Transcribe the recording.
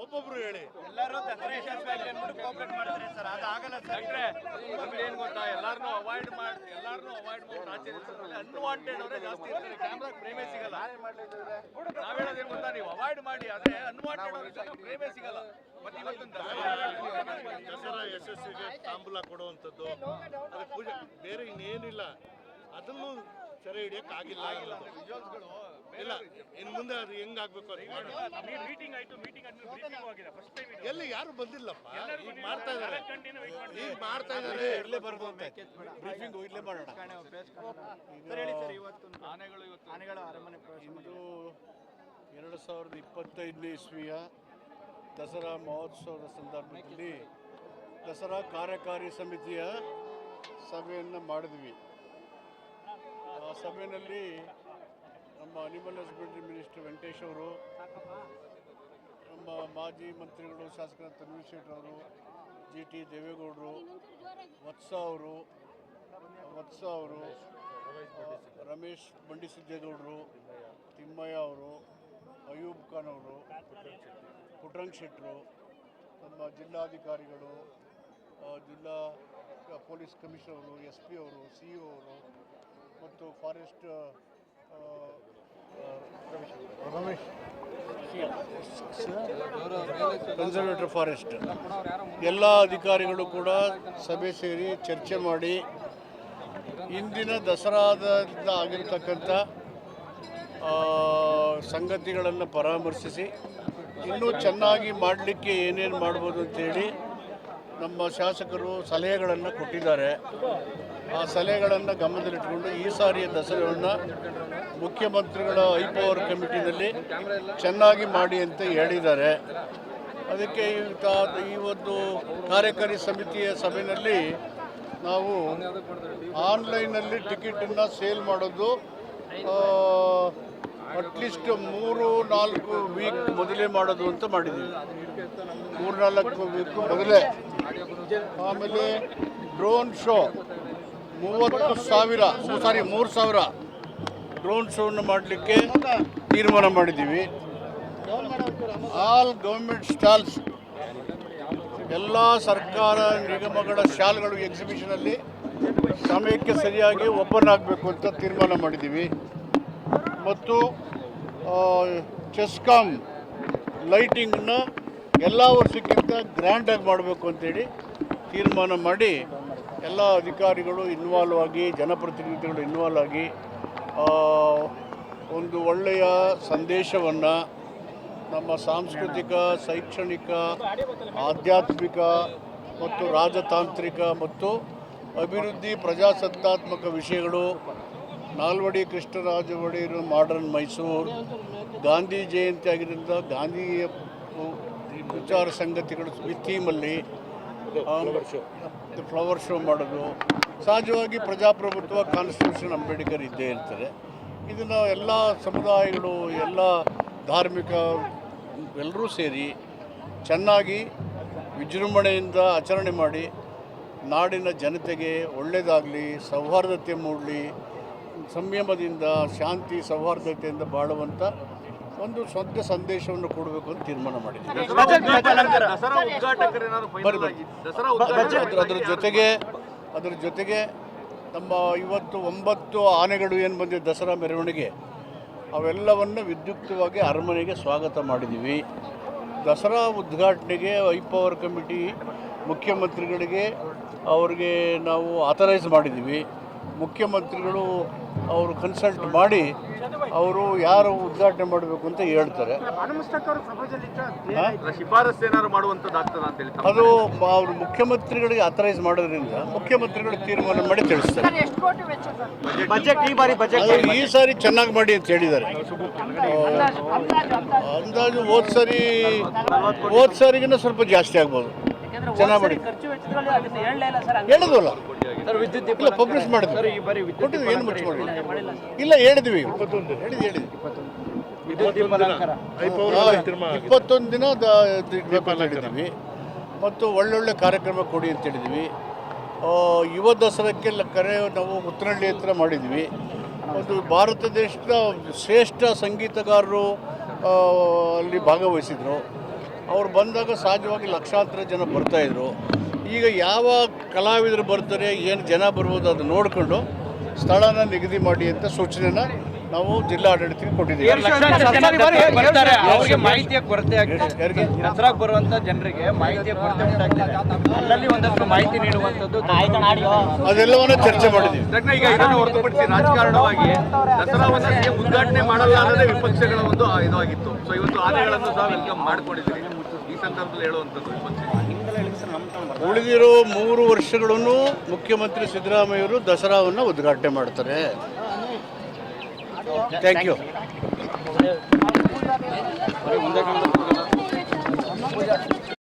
ಒಬ್ಬೊಬ್ರು ಹೇಳಿ. ಎಲ್ಲರೂ ದಸರಾ ಯಶಸ್ವಿ ಕೋಪರೇಟ್ ಮಾಡ್ತಾರೆ ಸರ್ ಅದು ಆಗಲ್ಲ ಸರ್. ನಮ್ಗೆ ಏನ್ ಗೊತ್ತಾ ಎಲ್ಲಾರನು ಅವಾಯ್ಡ್ ಮಾಡಿ ಎಲ್ಲಾರನು ಅವಾಯ್ಡ್ ಮಾಡಿ ಅನ್ವಾಂಟೆಡ್ ಅವರೇ ಜಾಸ್ತಿ ಇರ್ತಾರೆ. ಕ್ಯಾಮ್ರಾ ಪ್ರೇಮೇ ಸಿಗಲ್ಲ. ನಾವ್ ಹೇಳೋದೇನ್ ಗೊತ್ತಾ ನೀವು ಅವಾಯ್ಡ್ ಮಾಡಿ ಆದ್ರೆ ಅನ್ವಾಂಟೆಡ್ ಪ್ರೇಮೇ ಸಿಗಲ್ಲ. ಮತ್ತೆ ಇವತ್ತೊಂದು ದಸರಾ ಯಶಸ್ವಿಗೆ ತಾಂಬೂಲ ಕೊಡುವಂಥದ್ದು. ಅದಕ್ಕೆ ಪೂಜೆ ಬೇರೆ ಇನ್ನೇನಿಲ್ಲ. ಅದನ್ನು ಸೆರೆ ಹಿಡಿಯಕ್ ಆಗಿಲ್ಲ ಇಲ್ಲ ಇನ್ ಮುಂದೆ ಅದು ಹೆಂಗಾಗ್ಬೇಕು ಅದು ಮಾಡೋಣ. ಮೀಟಿಂಗ್ ಆಯ್ತು ಮೀಟಿಂಗ್ ಆದ್ಮೇಲೆ ಬ್ರೀಫಿಂಗ್ ಆಗಿದೆ ಫಸ್ಟ್ ಟೈಮ್ ಎಲ್ಲಿ ಯಾರು ಬಂದಿಲ್ಲಪ್ಪ? ಈಗ ಮಾಡ್ತಾ ಇದಾರೆ ಈಗ ಮಾಡ್ತಾ ಇದಾರೆ ಇಲ್ಲೇ ಬರ್ಬೋದು ಬ್ರೀಫಿಂಗ್ ಇಲ್ಲೇ ಮಾಡೋಣ. ಸರ್ ಹೇಳಿ ಸರ್ ಇವತ್ತು ಆನೆಗಳು ಇವತ್ತು. ಆನೆಗಳು ಅರಮನೆ ಪ್ರವೇಶ ಇಂದು ಎರಡು ಸಾವಿರದ ಇಪ್ಪತ್ತೈದನೇ ಇಸ್ವಿಯ ದಸರಾ ಮಹೋತ್ಸವದ ಸಂದರ್ಭದಲ್ಲಿ ದಸರಾ ಕಾರ್ಯಕಾರಿ ಸಮಿತಿಯ ಸಭೆಯನ್ನು ಮಾಡಿದ್ವಿ. ಆ ಸಭೆಯಲ್ಲಿ ನಮ್ಮ ಅನಿಮಲ್ ಹಸ್ಬೆಂಡ್ರಿ ಮಿನಿಸ್ಟರ್ ವೆಂಕಟೇಶ್ ಅವರು, ನಮ್ಮ ಮಾಜಿ ಮಂತ್ರಿಗಳು ಶಾಸಕ ತನ್ವೀರ್ ಶೆಟ್ಟಿ ಅವರು, ಜಿ ಟಿ ದೇವೇಗೌಡರು, ವತ್ಸ ಅವರು ವತ್ಸ ಅವರು, ರಮೇಶ್ ಬಂಡಿಸಿದ್ದೇಗೌಡರು ತಿಮ್ಮಯ್ಯ ಅವರು ಅಯೂಬ್ ಖಾನ್ ಅವರು ಪುಟ್ರಂಗ್ ಶೆಟ್ಟರು ನಮ್ಮ ಜಿಲ್ಲಾಧಿಕಾರಿಗಳು ಜಿಲ್ಲಾ ಪೊಲೀಸ್ ಕಮಿಷನರು, ಎಸ್ ಪಿ ಅವರು, ಸಿ ಇ ಅವರು ಫಾರೆಸ್ಟ್ ರಮೇಶ್. ಕನ್ಸರ್ವೇಟರ್ ಫಾರೆಸ್ಟ್ ಎಲ್ಲ ಅಧಿಕಾರಿಗಳು ಕೂಡ ಸಭೆ ಸೇರಿ ಚರ್ಚೆ ಮಾಡಿ ಇಂದಿನ ದಸರಾದಿಂದ ಆಗಿರ್ತಕ್ಕಂಥ ಸಂಗತಿಗಳನ್ನು ಪರಾಮರ್ಶಿಸಿ, ಇನ್ನೂ ಚೆನ್ನಾಗಿ ಮಾಡಲಿಕ್ಕೆ ಏನೇನು ಮಾಡ್ಬೋದು ಅಂತೇಳಿ ನಮ್ಮ ಶಾಸಕರು ಸಲಹೆಗಳನ್ನು ಕೊಟ್ಟಿದ್ದಾರೆ. ಆ ಸಲಹೆಗಳನ್ನು ಗಮನದಲ್ಲಿಟ್ಟುಕೊಂಡು ಈ ಸಾರಿಯ ದಸರಾವನ್ನು ಮುಖ್ಯಮಂತ್ರಿಗಳ ಐ ಪವರ್ ಕಮಿಟಿನಲ್ಲಿ ಚೆನ್ನಾಗಿ ಮಾಡಿ ಅಂತ ಹೇಳಿದ್ದಾರೆ. ಅದಕ್ಕೆ ಈ ಒಂದು ಕಾರ್ಯಕಾರಿ ಸಮಿತಿಯ ಸಭೆಯಲ್ಲಿ ನಾವು ಆನ್ಲೈನಲ್ಲಿ ಟಿಕೆಟನ್ನು ಸೇಲ್ ಮಾಡೋದು ಅಟ್ಲೀಸ್ಟ್ ಮೂರು, ನಾಲ್ಕು ವೀಕ್ ಮೊದಲೇ ಮಾಡೋದು ಅಂತ ಮಾಡಿದ್ದೀವಿ. ಮೂರು ನಾಲ್ಕು ವೀಕ್ ಮೊದಲೇ. ಆಮೇಲೆ ಡ್ರೋನ್ ಶೋ. ಮೂವತ್ತು ಸಾವಿರ ಸಾರಿ, ಮೂರು ಸಾವಿರ ಡ್ರೋನ್ ಶೋವನ್ನು ಮಾಡಲಿಕ್ಕೆ ತೀರ್ಮಾನ ಮಾಡಿದ್ದೀವಿ. ಆಲ್ ಗೌರ್ಮೆಂಟ್ ಸ್ಟಾಲ್ಸ್ ಎಲ್ಲ ಸರ್ಕಾರ ನಿಗಮಗಳ ಶಾಲ್ಗಳು ಎಕ್ಸಿಬಿಷನಲ್ಲಿ ಸಮಯಕ್ಕೆ ಸರಿಯಾಗಿ ಓಪನ್ ಆಗಬೇಕು ಅಂತ ತೀರ್ಮಾನ ಮಾಡಿದ್ದೀವಿ. ಮತ್ತು ಚೆಸ್ಕಾಮ್ ಲೈಟಿಂಗನ್ನ ಎಲ್ಲ ವರ್ಷಕ್ಕಿಂತ ಗ್ರ್ಯಾಂಡಾಗಿ ಮಾಡಬೇಕು ಅಂತೇಳಿ ತೀರ್ಮಾನ ಮಾಡಿ ಎಲ್ಲ ಅಧಿಕಾರಿಗಳು ಇನ್ವಾಲ್ವ್ ಆಗಿ, ಜನಪ್ರತಿನಿಧಿಗಳು ಇನ್ವಾಲ್ವ್ ಆಗಿ ಒಂದು ಒಳ್ಳೆಯ ಸಂದೇಶವನ್ನು ನಮ್ಮ ಸಾಂಸ್ಕೃತಿಕ, ಶೈಕ್ಷಣಿಕ, ಆಧ್ಯಾತ್ಮಿಕ ಮತ್ತು ರಾಜತಾಂತ್ರಿಕ ಮತ್ತು ಅಭಿವೃದ್ಧಿ ಪ್ರಜಾಸತ್ತಾತ್ಮಕ ವಿಷಯಗಳು ನಾಲ್ವಡಿ ಕೃಷ್ಣರಾಜ ಒಡೆಯರು ಮಾಡರ್ನ್ ಮೈಸೂರು, ಗಾಂಧಿ ಜಯಂತಿ ಆಗಿದ್ದರಿಂದ ಗಾಂಧಿಯ ವಿಚಾರ ಸಂಗತಿಗಳು ಥೀಮಲ್ಲಿ ಫ್ಲವರ್ ಶೋ ಮಾಡೋದು. ಸಹಜವಾಗಿ ಪ್ರಜಾಪ್ರಭುತ್ವ ಕಾನ್ಸ್ಟಿಟ್ಯೂಷನ್ ಅಂಬೇಡ್ಕರ್ ಇದ್ದೇ ಇರ್ತಾರೆ. ಇದನ್ನು ಎಲ್ಲ ಸಮುದಾಯಗಳು ಎಲ್ಲ ಧಾರ್ಮಿಕ ಎಲ್ಲರೂ ಸೇರಿ ಚೆನ್ನಾಗಿ ವಿಜೃಂಭಣೆಯಿಂದ ಆಚರಣೆ ಮಾಡಿ ನಾಡಿನ ಜನತೆಗೆ ಒಳ್ಳೆಯದಾಗಲಿ ಸೌಹಾರ್ದತೆ ಮೂಡಲಿ ಸಂಯಮದಿಂದ ಶಾಂತಿ ಸೌಹಾರ್ದತೆಯಿಂದ ಬಾಳುವಂಥ ಒಂದು ಸ್ವಂತ ಸಂದೇಶವನ್ನು ಕೊಡಬೇಕು ಅಂತ ತೀರ್ಮಾನ ಮಾಡಿದ್ದೀವಿ. ಅದರ ಉದ್ಘಾಟಕರು ಏನಾದ್ರು ಫೈನಲ್ ಬರ್ರಿ. ದಸರಾ ಅದ್ರ ಉದ್ಘಾಟಕರು ಜೊತೆಗೆ ಅದರ ಜೊತೆಗೆ ನಮ್ಮ ಇವತ್ತು ಒಂಬತ್ತು ಆನೆಗಳು ಏನು ಬಂದಿದೆ ದಸರಾ ಮೆರವಣಿಗೆ ಅವೆಲ್ಲವನ್ನು ವಿದ್ಯುಕ್ತವಾಗಿ ಅರಮನೆಗೆ ಸ್ವಾಗತ ಮಾಡಿದ್ದೀವಿ. ದಸರಾ ಉದ್ಘಾಟನೆಗೆ ಐ ಪವರ್ ಕಮಿಟಿ ಮುಖ್ಯಮಂತ್ರಿಗಳಿಗೆ ಅವ್ರಿಗೆ ನಾವು ಆಥರೈಸ್ ಮಾಡಿದ್ದೀವಿ. ಮುಖ್ಯಮಂತ್ರಿಗಳು ಅವರು ಕನ್ಸಲ್ಟ್ ಮಾಡಿ ಅವರು ಯಾರು ಉದ್ಘಾಟನೆ ಮಾಡಬೇಕು ಅಂತ ಹೇಳ್ತಾರೆ. ಅದು ಅವರು ಮುಖ್ಯಮಂತ್ರಿಗಳಿಗೆ ಅಥರೈಸ್ ಮಾಡೋದ್ರಿಂದ ಮುಖ್ಯಮಂತ್ರಿಗಳು ತೀರ್ಮಾನ ಮಾಡಿ ತಿಳಿಸ್ತಾರೆ. ಬಜೆಟ್ ಈ ಬಾರಿ ಬಜೆಟ್ ಈ ಸಾರಿ ಚೆನ್ನಾಗಿ ಮಾಡಿ ಅಂತ ಹೇಳಿದ್ದಾರೆ. ಅಂದಾಜು ಹೋದ್ ಸಾರಿ ಹೋದ್ ಸಾರಿಗಿನ್ನ ಸ್ವಲ್ಪ ಜಾಸ್ತಿ ಆಗ್ಬೋದು. ಹೇಳಿದ್ವಲ್ಲ ಇಲ್ಲ ಪಬ್ಲಿಷ್ ಮಾಡಿದ್ವಿ ಕೊಟ್ಟಿದ್ವಿ ಏನು ಮುಚ್ಚಿಕೊಂಡಿಲ್ಲ ಇಲ್ಲ. ಹೇಳಿದ್ವಿ ಹೇಳಿದ್ವಿ ಹೇಳಿದ್ವಿ. ಇಪ್ಪತ್ತೊಂದು ದಿನ. ಹೇಳಿದ್ವಿ ಮತ್ತು ಒಳ್ಳೊಳ್ಳೆ ಕಾರ್ಯಕ್ರಮ ಕೊಡಿ ಅಂತ ಹೇಳಿದ್ವಿ ಆ, ಯುವ ದಸರಾಕ್ಕೆ ಕರೆ ನಾವು ಮುತ್ತನಹಳ್ಳಿ ಹತ್ರ ಮಾಡಿದ್ವಿ ಒಂದು ಭಾರತ ದೇಶದ ಶ್ರೇಷ್ಠ ಸಂಗೀತಗಾರರು ಅಲ್ಲಿ ಭಾಗವಹಿಸಿದರು. ಅವ್ರು ಬಂದಾಗ ಸಹಜವಾಗಿ ಲಕ್ಷಾಂತರ ಜನ ಬರ್ತಾಯಿದ್ರು ಈಗ ಯಾವ ಕಲಾವಿದರು ಬರ್ತಾರೆ, ಏನು ಜನ ಬರ್ಬೋದು ಅದು ನೋಡಿಕೊಂಡು ಸ್ಥಳನ ನಿಗದಿ ಮಾಡಿ ಅಂತ ಸೂಚನೆನ ನಾವು ಜಿಲ್ಲಾ ಆಡಳಿತಕ್ಕೆ ಕೊಟ್ಟಿದ್ದೀವಿ ಬರ್ತಾರೆ. ಅವ್ರಿಗೆ ಮಾಹಿತಿಯ ಕೊರತೆ ಆಗಿದೆ ಯಾರಿಗೆ ದಸರಾಗ್ ಬರುವಂತ ಜನರಿಗೆ ಮಾಹಿತಿಯ ಕೊರತೆ ಅಲ್ಲಲ್ಲಿ ಒಂದಷ್ಟು ಮಾಹಿತಿ ನೀಡುವಂತದ್ದು ಅದೆಲ್ಲವನ್ನ ಚರ್ಚೆ ಮಾಡಿದ್ದೀವಿ. ಈಗ ಇದನ್ನು ಹೊರತುಪಡಿಸಿ ರಾಜಕಾರಣವಾಗಿ ದಸರಾವನ್ನ ಉದ್ಘಾಟನೆ ಮಾಡಲ್ಲ ಅನ್ನೋದೇ ವಿಪಕ್ಷಗಳ ಒಂದು ಇದಾಗಿತ್ತು. ಇದು ಸೊ ಇವತ್ತು ಆನೆಗಳನ್ನು ಸಹ ವೆಲ್ಕಮ್ ಮಾಡ್ಕೊಂಡಿದ್ದೀರಿ. ಈ ಸಂದರ್ಭದಲ್ಲಿ ಹೇಳುವಂಥದ್ದು ವಿಪಕ್ಷ ಉಳಿದಿರೋ ಮೂರು ವರ್ಷಗಳನ್ನು ಮುಖ್ಯಮಂತ್ರಿ ಸಿದ್ದರಾಮಯ್ಯವರು ದಸರಾವನ್ನು ಉದ್ಘಾಟನೆ ಮಾಡ್ತಾರೆ. Thank you